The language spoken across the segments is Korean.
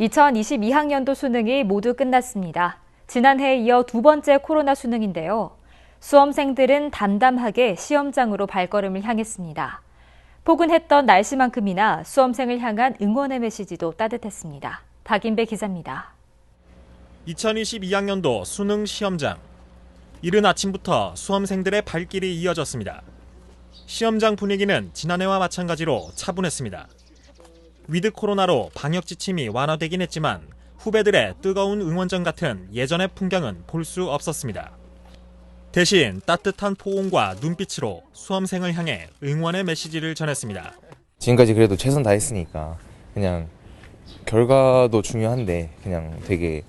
2022학년도 수능이 모두 끝났습니다. 지난해에 이어 두 번째 코로나 수능인데요. 수험생들은 담담하게 시험장으로 발걸음을 향했습니다. 포근했던 날씨만큼이나 수험생을 향한 응원의 메시지도 따뜻했습니다. 박인배 기자입니다. 2022학년도 수능 시험장. 이른 아침부터 수험생들의 발길이 이어졌습니다. 시험장 분위기는 지난해와 마찬가지로 차분했습니다. 위드 코로나로 방역 지침이 완화되긴 했지만 후배들의 뜨거운 응원전 같은 예전의 풍경은 볼 수 없었습니다. 대신 따뜻한 포옹과 눈빛으로 수험생을 향해 응원의 메시지를 전했습니다. 지금까지 그래도 최선 다했으니까 그냥 결과도 중요한데 그냥 되게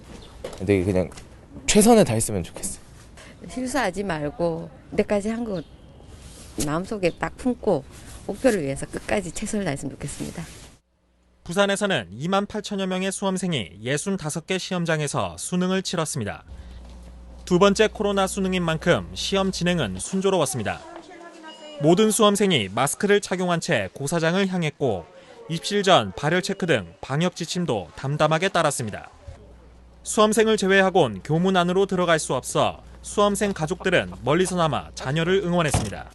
되게 그냥 최선을 다했으면 좋겠어요. 실수하지 말고 내까지 한 거 마음속에 딱 품고 목표를 위해서 끝까지 최선을 다했으면 좋겠습니다. 부산에서는 2만 8천여 명의 수험생이 65개 시험장에서 수능을 치렀습니다. 두 번째 코로나 수능인 만큼 시험 진행은 순조로웠습니다. 모든 수험생이 마스크를 착용한 채 고사장을 향했고 입실 전 발열 체크 등 방역 지침도 담담하게 따랐습니다. 수험생을 제외하곤 교문 안으로 들어갈 수 없어 수험생 가족들은 멀리서나마 자녀를 응원했습니다.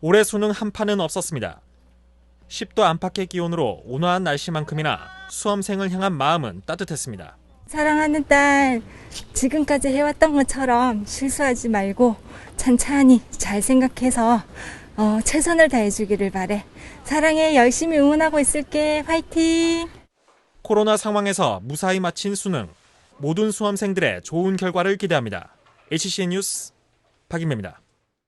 올해 수능 한파는 없었습니다. 10도 안팎의 기온으로 온화한 날씨만큼이나 수험생을 향한 마음은 따뜻했습니다. 사랑하는 딸, 지금까지 해왔던 것처럼 실수하지 말고 찬찬히 잘 생각해서 어, 최선을 다해주기를 바래. 사랑해, 열심히 응원하고 있을게. 화이팅! 코로나 상황에서 무사히 마친 수능. 모든 수험생들의 좋은 결과를 기대합니다. HCN 뉴스 박인배입니다.